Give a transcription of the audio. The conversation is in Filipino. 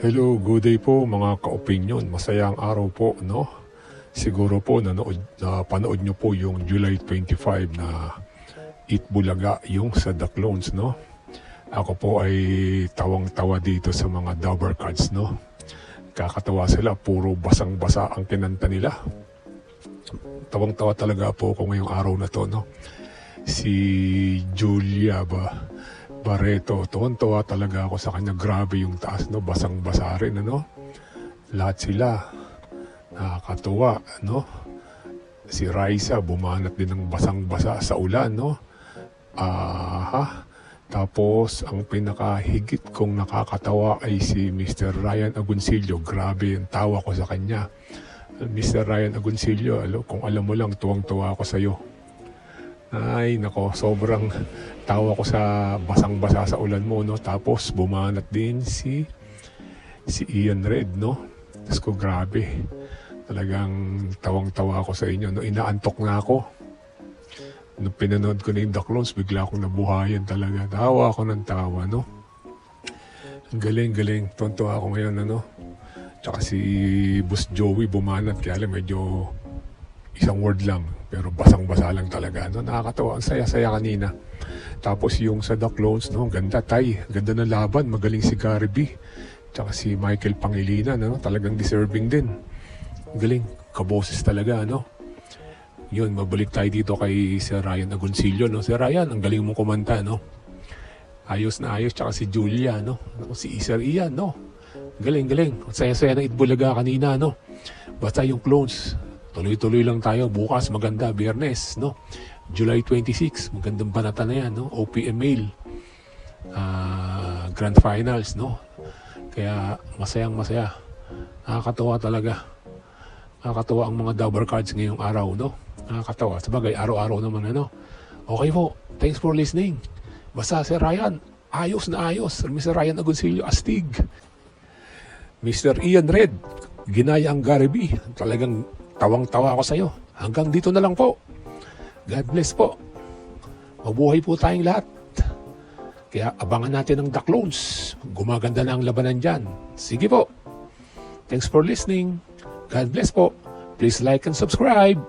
Hello, good day po mga ka-opinion. Masayang araw po, no? Siguro po nanood, na panood nyo po yung July 25 na Eat Bulaga, yung sa The Clones, no? Ako po ay tawang-tawa dito sa mga Dover cards, no? Kakatawa sila, puro basang-basa ang kinanta nila. Tawang-tawa talaga po ako ngayong araw na to, no? Si Julia ba? Barreto, tuwan-tuwa talaga ako sa kanya. Grabe yung taas, no? Basang-basa rin, ano? Lahat sila, nakakatuwa, no? Si Raisa, bumanat din ng basang-basa sa ulan, no? Aha. Tapos, ang pinakahigit kong nakakatawa ay si Mr. Ryan Agoncillo. Grabe yung tawa ko sa kanya. Mr. Ryan Agoncillo, alo, kung alam mo lang, tuwang-tuwa ako sa iyo. Ay, nako, sobrang tawa ko sa basang-basa sa ulan mo, no? Tapos, bumanat din si si Ian Red, no? Tapos ko, grabe. Talagang tawang-tawa ako sa inyo, no? Inaantok na ako. Nung pinanood ko na yung The Clones, bigla akong nabuhayan talaga. Tawa ako ng tawa, no? Ang galing, galing. Tonto ako ngayon, ano? Tsaka si Boss Joey bumanat, kaya lang medyo isang word lang. Pero basang-basa lang talaga. No? Nakakatawa. Ang saya-saya kanina. Tapos yung sa The Clones, no? Ganda, tay. Ganda ng laban. Magaling si Gary B. Tsaka si Michael Pangilinan, no? Talagang deserving din. Galing. Kaboses talaga, no? Yun, mabalik tayo dito kay Sir Ryan Agoncillo, no? Sir Ryan, ang galing mong kumanta, no? Ayos na ayos, tsaka si Julia, no? Si Sir Ian, no? Galing, galing. Saya-saya ng Itbulaga kanina, no? Basta yung clones, tuloy-tuloy lang tayo. Bukas, maganda, biyernes, no? July 26, magandang banata na yan, no? OPM Mail. Ah, Grand Finals, no? Kaya masayang masaya. Nakakatawa talaga. Nakakatawa ang mga double cards ngayong araw, no? Nakakatawa. Sabagay, araw-araw naman, ano? Okay po. Thanks for listening. Basta si Ryan, ayos na ayos. Mr. Ryan Agoncillo, astig. Mr. Ian Red, ginaya ang Gary B. Talagang tawang-tawa ako sa'yo. Hanggang dito na lang po. God bless po. Mabuhay po tayong lahat. Kaya abangan natin ang The Clones. Gumaganda na ang labanan dyan. Sige po. Thanks for listening. God bless po. Please like and subscribe.